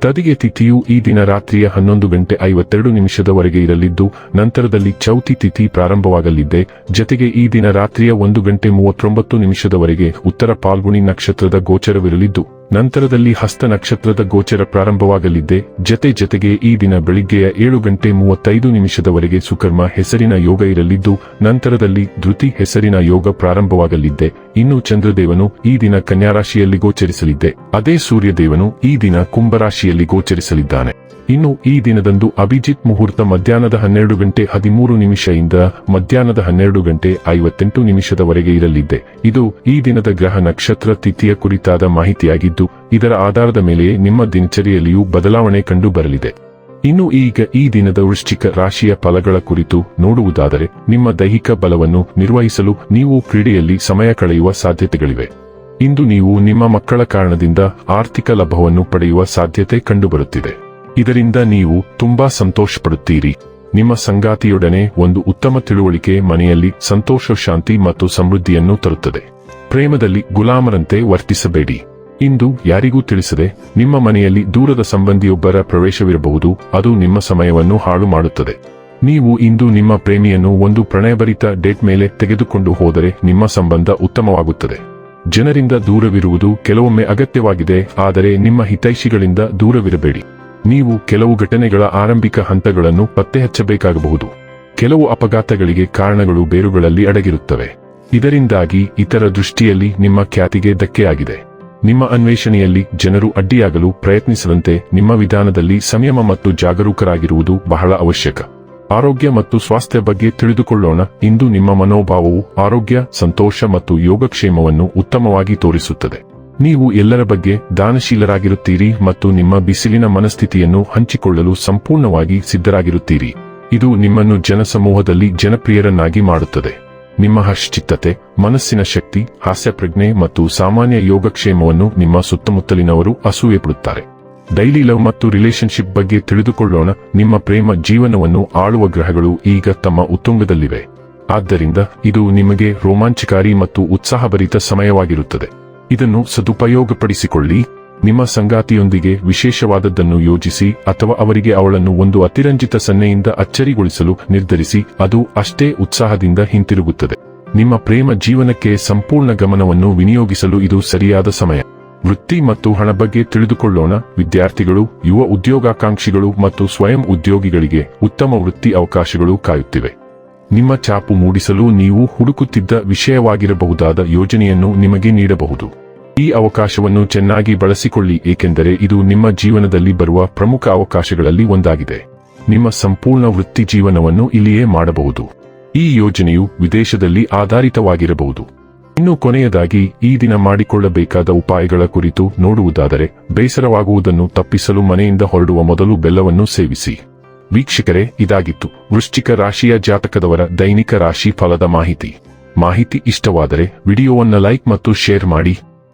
ತದಿಗೆ ತಿಥಿಯು ಈ ದಿನ ರಾತ್ರಿಯ ಹನ್ನೊಂದು ಗಂಟೆ ಐವತ್ತೆರಡು ನಿಮಿಷದವರೆಗೆ ಇರಲಿದ್ದು, ನಂತರದಲ್ಲಿ ಚೌತಿ ತಿಥಿ ಪ್ರಾರಂಭವಾಗಲಿದೆ. ಜತೆಗೆ ಈ ದಿನ ರಾತ್ರಿಯ ಒಂದು ಗಂಟೆ ಮೂವತ್ತೊಂಬತ್ತು ನಿಮಿಷದವರೆಗೆ ಉತ್ತರ ಪಾಲ್ಗುಣಿ ನಕ್ಷತ್ರದ ಗೋಚರವಿರಲಿದ್ದು ನಂತರದಲ್ಲಿ ಹಸ್ತ ನಕ್ಷತ್ರದ ಗೋಚರ ಪ್ರಾರಂಭವಾಗಲಿದ್ದೆ ಜತೆ ಜತೆಗೆ ಈ ದಿನ ಬೆಳಿಗ್ಗೆಯ ಏಳು ಗಂಟೆ ಮೂವತ್ತೈದು ನಿಮಿಷದವರೆಗೆ ಸುಕರ್ಮ ಹೆಸರಿನ ಯೋಗ ಇರಲಿದ್ದು, ನಂತರದಲ್ಲಿ ಧೃತಿ ಹೆಸರಿನ ಯೋಗ ಪ್ರಾರಂಭವಾಗಲಿದ್ದೆ ಇನ್ನು ಚಂದ್ರದೇವನು ಈ ದಿನ ಕನ್ಯಾರಾಶಿಯಲ್ಲಿ ಗೋಚರಿಸಲಿದ್ದೆ ಅದೇ ಸೂರ್ಯದೇವನು ಈ ದಿನ ಕುಂಭರಾಶಿಯಲ್ಲಿ ಗೋಚರಿಸಲಿದ್ದಾನೆ. ಇನ್ನು ಈ ದಿನದಂದು ಅಭಿಜಿತ್ ಮುಹೂರ್ತ ಮಧ್ಯಾಹ್ನದ ಹನ್ನೆರಡು ಗಂಟೆ ಹದಿಮೂರು ನಿಮಿಷದಿಂದ ಮಧ್ಯಾಹ್ನದ ಹನ್ನೆರಡು ಗಂಟೆ ಐವತ್ತೆಂಟು ನಿಮಿಷದವರೆಗೆ ಇರಲಿದ್ದೆ ಇದು ಈ ದಿನದ ಗ್ರಹ ನಕ್ಷತ್ರ ತಿಥಿಯ ಕುರಿತಾದ ಮಾಹಿತಿಯಾಗಿದ್ದು ಇದರ ಆಧಾರದ ಮೇಲೆ ನಿಮ್ಮ ದಿನಚರಿಯಲ್ಲಿಯೂ ಬದಲಾವಣೆ ಕಂಡು ಬರಲಿದೆ ಇನ್ನು ಈಗ ಈ ದಿನದ ವೃಶ್ಚಿಕ ರಾಶಿಯ ಫಲಗಳ ಕುರಿತು ನೋಡುವುದಾದರೆ, ನಿಮ್ಮ ದೈಹಿಕ ಬಲವನ್ನು ನಿರ್ವಹಿಸಲು ನೀವು ಕ್ರೀಡೆಯಲ್ಲಿ ಸಮಯ ಕಳೆಯುವ ಸಾಧ್ಯತೆಗಳಿವೆ. ಇಂದು ನೀವು ನಿಮ್ಮ ಮಕ್ಕಳ ಕಾರಣದಿಂದ ಆರ್ಥಿಕ ಲಾಭವನ್ನು ಪಡೆಯುವ ಸಾಧ್ಯತೆ ಕಂಡುಬರುತ್ತಿದೆ. ಇದರಿಂದ ನೀವು ತುಂಬಾ ಸಂತೋಷ ಪಡುತ್ತೀರಿ ನಿಮ್ಮ ಸಂಗಾತಿಯೊಡನೆ ಒಂದು ಉತ್ತಮ ತಿಳುವಳಿಕೆ ಮನೆಯಲ್ಲಿ ಸಂತೋಷ, ಶಾಂತಿ ಮತ್ತು ಸಮೃದ್ಧಿಯನ್ನು ತರುತ್ತದೆ. ಪ್ರೇಮದಲ್ಲಿ ಗುಲಾಮರಂತೆ ವರ್ತಿಸಬೇಡಿ. ಇಂದು ಯಾರಿಗೂ ತಿಳಿಸದೆ ನಿಮ್ಮ ಮನೆಯಲ್ಲಿ ದೂರದ ಸಂಬಂಧಿಯೊಬ್ಬರ ಪ್ರವೇಶವಿರಬಹುದು, ಅದು ನಿಮ್ಮ ಸಮಯವನ್ನು ಹಾಳು ಮಾಡುತ್ತದೆ. ನೀವು ಇಂದು ನಿಮ್ಮ ಪ್ರೇಮಿಯನ್ನು ಒಂದು ಪ್ರಣಯಭರಿತ ಡೇಟ್ ಮೇಲೆ ತೆಗೆದುಕೊಂಡು ಹೋದರೆ ನಿಮ್ಮ ಸಂಬಂಧ ಉತ್ತಮವಾಗುತ್ತದೆ. ಜನರಿಂದ ದೂರವಿರುವುದು ಕೆಲವೊಮ್ಮೆ ಅಗತ್ಯವಾಗಿದೆ, ಆದರೆ ನಿಮ್ಮ ಹಿತೈಷಿಗಳಿಂದ ದೂರವಿರಬೇಡಿ. ನೀವು ಕೆಲವು ಘಟನೆಗಳ ಆರಂಭಿಕ ಹಂತಗಳನ್ನು ಪತ್ತೆಹಚ್ಚಬೇಕಾಗಬಹುದು. ಕೆಲವು ಅಪಘಾತಗಳಿಗೆ ಕಾರಣಗಳು ಬೇರುಗಳಲ್ಲಿ ಅಡಗಿರುತ್ತವೆ. ಇದರಿಂದಾಗಿ ಇತರ ದೃಷ್ಟಿಯಲ್ಲಿ ನಿಮ್ಮ ಖ್ಯಾತಿಗೆ ಧಕ್ಕೆಯಾಗಿದೆ. ನಿಮ್ಮ ಅನ್ವೇಷಣೆಯಲ್ಲಿ ಜನರು ಅಡ್ಡಿಯಾಗಲು ಪ್ರಯತ್ನಿಸದಂತೆ ನಿಮ್ಮ ವಿಧಾನದಲ್ಲಿ ಸಂಯಮ ಮತ್ತು ಜಾಗರೂಕರಾಗಿರುವುದು ಬಹಳ ಅವಶ್ಯಕ. ಆರೋಗ್ಯ ಮತ್ತು ಸ್ವಾಸ್ಥ್ಯ ಬಗ್ಗೆ ತಿಳಿದುಕೊಳ್ಳೋಣ. ಇಂದು ನಿಮ್ಮ ಮನೋಭಾವವು ಆರೋಗ್ಯ, ಸಂತೋಷ ಮತ್ತು ಯೋಗಕ್ಷೇಮವನ್ನು ಉತ್ತಮವಾಗಿ ತೋರಿಸುತ್ತದೆ. ನೀವು ಎಲ್ಲರ ಬಗ್ಗೆ ದಾನಶೀಲರಾಗಿರುತ್ತೀರಿ ಮತ್ತು ನಿಮ್ಮ ಬಿಸಿಲಿನ ಮನಸ್ಥಿತಿಯನ್ನು ಹಂಚಿಕೊಳ್ಳಲು ಸಂಪೂರ್ಣವಾಗಿ ಸಿದ್ಧರಾಗಿರುತ್ತೀರಿ. ಇದು ನಿಮ್ಮನ್ನು ಜನಸಮೂಹದಲ್ಲಿ ಜನಪ್ರಿಯರನ್ನಾಗಿ ಮಾಡುತ್ತದೆ. ನಿಮ್ಮ ಹಶ್ಚಿತ್ತತೆ ಮನಸ್ಸಿನ ಶಕ್ತಿ, ಹಾಸ್ಯಪ್ರಜ್ಞೆ ಮತ್ತು ಸಾಮಾನ್ಯ ಯೋಗಕ್ಷೇಮವನ್ನು ನಿಮ್ಮ ಸುತ್ತಮುತ್ತಲಿನವರು ಅಸೂಯೆ ಪಡುತ್ತಾರೆ. ಡೈಲಿ ಲವ್ ಮತ್ತು ರಿಲೇಶನ್ಶಿಪ್ ಬಗ್ಗೆ ತಿಳಿದುಕೊಳ್ಳೋಣ. ನಿಮ್ಮ ಪ್ರೇಮ ಜೀವನವನ್ನು ಆಳುವ ಗ್ರಹಗಳು ಈಗ ತಮ್ಮ ಉತ್ತುಂಗದಲ್ಲಿವೆ. ಆದ್ದರಿಂದ ಇದು ನಿಮಗೆ ರೋಮಾಂಚಕಾರಿ ಮತ್ತು ಉತ್ಸಾಹಭರಿತ ಸಮಯವಾಗಿರುತ್ತದೆ. ಇದನ್ನು ಸದುಪಯೋಗಪಡಿಸಿಕೊಳ್ಳಿ. ನಿಮ್ಮ ಸಂಗಾತಿಯೊಂದಿಗೆ ವಿಶೇಷವಾದದ್ದನ್ನು ಯೋಜಿಸಿ ಅಥವಾ ಅವರಿಗೆ ಅವಳನ್ನು ಒಂದು ಅತಿರಂಜಿತ ಸನ್ನೆಯಿಂದ ಅಚ್ಚರಿಗೊಳಿಸಲು ನಿರ್ಧರಿಸಿ, ಅದು ಅಷ್ಟೇ ಉತ್ಸಾಹದಿಂದ ಹಿಂತಿರುಗುತ್ತದೆ. ನಿಮ್ಮ ಪ್ರೇಮ ಜೀವನಕ್ಕೆ ಸಂಪೂರ್ಣ ಗಮನವನ್ನು ವಿನಿಯೋಗಿಸಲು ಇದು ಸರಿಯಾದ ಸಮಯ. ವೃತ್ತಿ ಮತ್ತು ಹಣ ಬಗ್ಗೆ ತಿಳಿದುಕೊಳ್ಳೋಣ. ವಿದ್ಯಾರ್ಥಿಗಳು, ಯುವ ಉದ್ಯೋಗಾಕಾಂಕ್ಷಿಗಳು ಮತ್ತು ಸ್ವಯಂ ಉದ್ಯೋಗಿಗಳಿಗೆ ಉತ್ತಮ ವೃತ್ತಿ ಅವಕಾಶಗಳು ಕಾಯುತ್ತಿವೆ. ನಿಮ್ಮ ಚಾಪು ಮೂಡಿಸಲು ನೀವು ಹುಡುಕುತ್ತಿದ್ದ ವಿಷಯವಾಗಿರಬಹುದಾದ ಯೋಜನೆಯನ್ನು ನಿಮಗೆ ನೀಡಬಹುದು. ಈ ಅವಕಾಶವನ್ನು ಚೆನ್ನಾಗಿ ಬಳಸಿಕೊಳ್ಳಿ, ಏಕೆಂದರೆ ಇದು ನಿಮ್ಮ ಜೀವನದಲ್ಲಿ ಬರುವ ಪ್ರಮುಖ ಅವಕಾಶಗಳಲ್ಲಿ ಒಂದಾಗಿದೆ. ನಿಮ್ಮ ಸಂಪೂರ್ಣ ವೃತ್ತಿ ಜೀವನವನ್ನು ಇಲ್ಲಿಯೇ ಮಾಡಬಹುದು. ಈ ಯೋಜನೆಯು ವಿದೇಶದಲ್ಲಿ ಆಧಾರಿತವಾಗಿರಬಹುದು. ಇನ್ನು ಕೊನೆಯದಾಗಿ, ಈ ದಿನ ಮಾಡಿಕೊಳ್ಳಬೇಕಾದ ಉಪಾಯಗಳ ಕುರಿತು ನೋಡುವುದಾದರೆ, ಬೇಸರವಾಗುವುದನ್ನು ತಪ್ಪಿಸಲು ಮನೆಯಿಂದ ಹೊರಡುವ ಮೊದಲು ಬೆಲ್ಲವನ್ನು ಸೇವಿಸಿ. ವೀಕ್ಷಕರೇ, ಇದಾಗಿತ್ತು. ವೃಶ್ಚಿಕ ರಾಶಿಯ ಜಾತಕದವರ ದೈನಿಕ ರಾಶಿ ಫಲದ ಮಾಹಿತಿ. ಮಾಹಿತಿ ಇಷ್ಟವಾದರೆ, ವಿಡಿಯೋವನ್ನು ಲೈಕ್ ಮತ್ತು ಶೇರ್ ಮಾಡಿ.